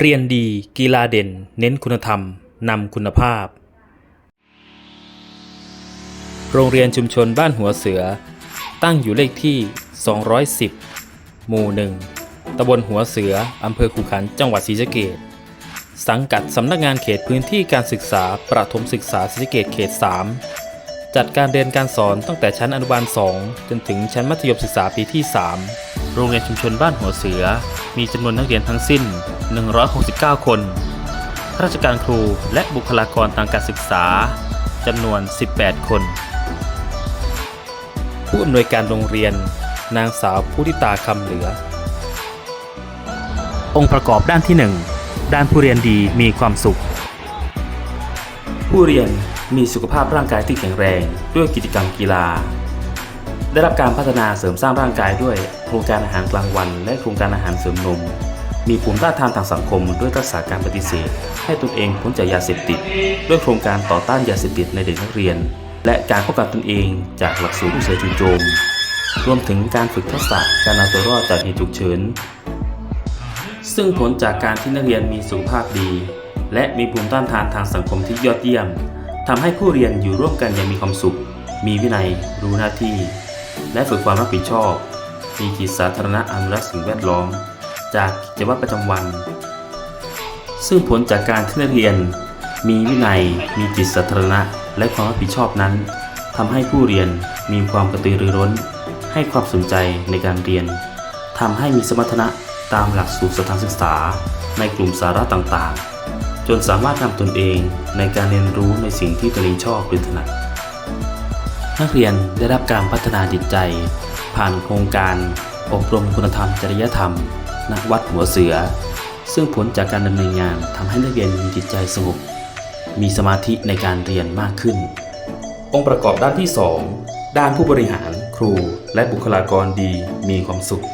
เรียนดีกีฬาเด่น เน้นคุณธรรม นำคุณภาพ โรงเรียนชุมชนบ้านหัวเสือ ตั้งอยู่เลขที่ 210 หมู่หนึ่งตำบลหัวเสือ อำเภอขุขันจังหวัดศรีสะเกษสังกัดสำนักงานเขตพื้นที่การศึกษา ประถมศึกษาศรีสะเกษเขต 3 จัดการเรียนการสอนตั้งแต่ชั้นอนุบาล 2 จนถึงชั้นมัธยมศึกษาปีที่ 3 โรงเรียนชุมชนบ้านหัวเสือ มีจำนวนนักเรียนทั้งสิ้น 169 คนข้าราชการครูและบุคลากรทางการศึกษาจำนวน 18 คน ผู้อำนวยการโรงเรียน นางสาวพุทิตาคำเหลือ องค์ประกอบด้านที่ 1 ด้านผู้เรียนดีมีความสุข ผู้เรียนมีสุขภาพร่างกายที่แข็งแรงด้วยกิจกรรมกีฬา ได้รับการพัฒนาเสริมสร้างร่างกายด้วยโครงการอาหารกลางวัน และโครงการอาหารเสริมนม มีภูมิต้านทานทางสังคม ด้วยทักษะการปฏิเสธ ให้ตนเองพ้นจากยาเสพติด ด้วยโครงการต่อต้านยาเสพติดในเด็กนักเรียน และการป้องกันตนเองจากหลักสูตรลูกเสือจู่โจม รวมถึงการฝึกทักษะการเอาตัวรอดจากเหตุฉุกเฉิน ซึ่งผลจากการที่นักเรียนมีสุขภาพดี และมีภูมิต้านทานทางสังคมที่ยอดเยี่ยมทำให้ผู้เรียนอยู่ร่วมกันอย่างมีความสุข มีวินัย รู้หน้าที่ และฝึกความรับผิดชอบ มีจิตสาธารณะอนุรักษ์สิ่งแวดล้อม จากกิจวัตรประจำวัน ซึ่งผลจากการที่นักเรียน มีวินัย มีจิตสาธารณะ และความรับผิดชอบนั้นทำให้ผู้เรียนมีความกระตือรือร้น ให้ความสนใจในการเรียนทำให้มีสมรรถนะตามหลักสูตรสถานศึกษา ในกลุ่มสาระต่างๆ จนสามารถนำตนเองในการเรียนรู้ในสิ่งที่ตนเองชอบหรือถนัด นักเรียนได้รับการพัฒนาจิตใจ ผ่านโครงการอบรมคุณธรรมจริยธรรมณวัดหัวเสือ ซึ่งผลจากการดำเนินงานทำให้นักเรียนมีจิตใจสงบมีสมาธิในการเรียนมากขึ้น องค์ประกอบด้านที่ 2 ด้านผู้บริหารครู และบุคลากรดีมีความสุข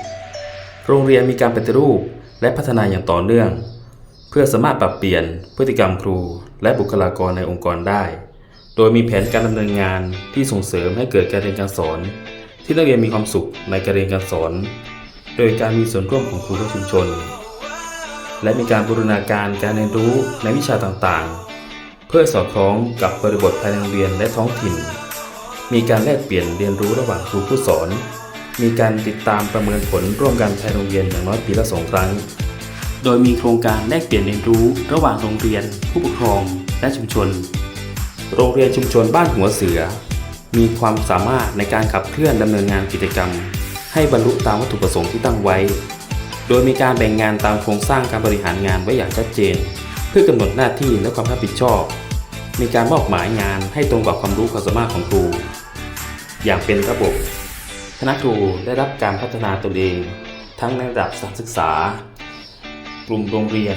โรงเรียนมีการปฏิรูปและพัฒนาอย่างต่อเนื่อง เพื่อสามารถปรับเปลี่ยนพฤติกรรมครูและบุคลากรในองค์กรได้ ดยมีแผนการดำเนินงานที่ส่งเสริมให้เกิดการเรียนการสอน ที่นักเรียนมีความสุขในการเรียนการสอน โดยการมีส่วนร่วมของครูและชุมชน และมีการบูรณาการการเรียนรู้ในวิชาต่างๆ เพื่อสอดคล้องกับบริบทภายในโรงเรียนและท้องถิ่น มีการแลกเปลี่ยนเรียนรู้ระหว่างครูผู้สอน มีการติดตามประเมินผลร่วมกันภายในโรงเรียนอย่างน้อยปีละสองครั้ง โดยมีโครงการแลกเปลี่ยนเรียนรู้ระหว่างโรงเรียน ผู้ปกครอง และชุมชน โรงเรียนชุมชนบ้านหัวเสือ มีความสามารถในการขับเคลื่อนดำเนินงานกิจกรรม ให้บรรลุตามวัตถุประสงค์ที่ตั้งไว้ โดยมีการแบ่งงานตามโครงสร้างการบริหารงานไว้อย่างชัดเจน เพื่อกำหนดหน้าที่และความรับผิดชอบ มีการมอบหมายงานให้ตรงกับความรู้ความสามารถของครู อย่างเป็นระบบ คณะครูได้รับการพัฒนาตนเอง ทั้งในระดับสถานศึกษา กลุ่มโรงเรียน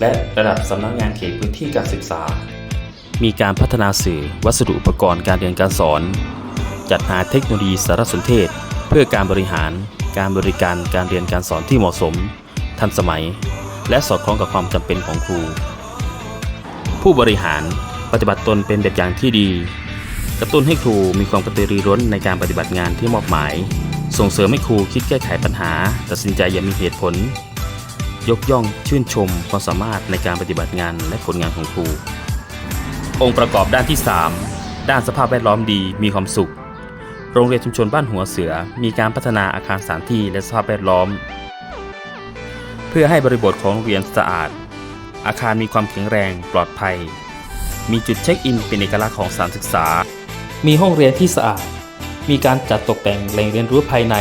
และระดับสำนักงานเขตพื้นที่การศึกษา มีการพัฒนาสื่อวัสดุอุปกรณ์การเรียนการสอน จัดหาเทคโนโลยีสารสนเทศ เพื่อการบริหาร การบริการการเรียนการสอนที่เหมาะสม ทันสมัย และสอดคล้องกับความจำเป็นของครู ผู้บริหารปฏิบัติตนเป็นแบบอย่างที่ดี กระตุ้นให้ครูมีความกระตือรือร้นในการปฏิบัติงานที่มอบหมาย ส่งเสริมให้ครูคิดแก้ไขปัญหา ตัดสินใจอย่างมีเหตุผล ยกย่องชื่นชมความสามารถในการปฏิบัติงานและผลงานของครู องค์ประกอบด้านที่ 3 ด้านสภาพแวดล้อมดีมีความสุข โรงเรียนชุมชนบ้านหัวเสือ มีการพัฒนาอาคารสถานที่และสภาพแวดล้อม เพื่อให้บริบทของโรงเรียนสะอาด อาคารมีความแข็งแรงปลอดภัย มีจุดเช็คอินเป็นเอกลักษณ์ของสถานศึกษา มีห้องเรียนที่สะอาด มีการจัดตกแต่งแหล่งเรียนรู้ภายใน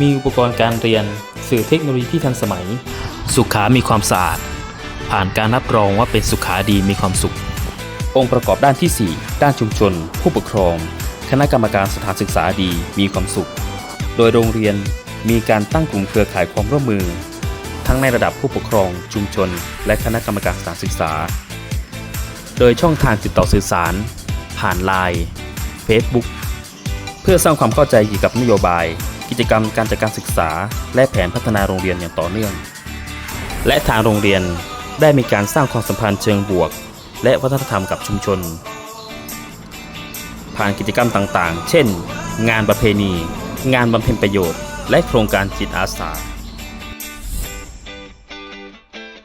มีอุปกรณ์การเรียน สื่อเทคโนโลยีที่ทันสมัย สุขามีความสะอาด ผ่านการรับรองว่าเป็นสุขาดีมีความสุข องค์ประกอบด้านที่ 4 ด้านชุมชน ผู้ปกครอง คณะกรรมการสถานศึกษาดีมีความสุข โดยโรงเรียนมีการตั้งกลุ่มเครือข่ายความร่วมมือ ทั้งในระดับผู้ปกครอง ชุมชน และคณะกรรมการสถานศึกษา โดยช่องทางติดต่อสื่อสาร ผ่านไลน์ Facebook เพื่อสร้างความเข้าใจเกี่ยวกับนโยบาย กิจกรรมการจัดการศึกษา และแผนพัฒนาโรงเรียนอย่างต่อเนื่อง และทางโรงเรียนได้มีการสร้างความสัมพันธ์เชิงบวก และวัฒนธรรมกับชุมชน ผ่านกิจกรรมต่างๆ เช่น งานประเพณี งานบำเพ็ญประโยชน์ และโครงการจิตอาสา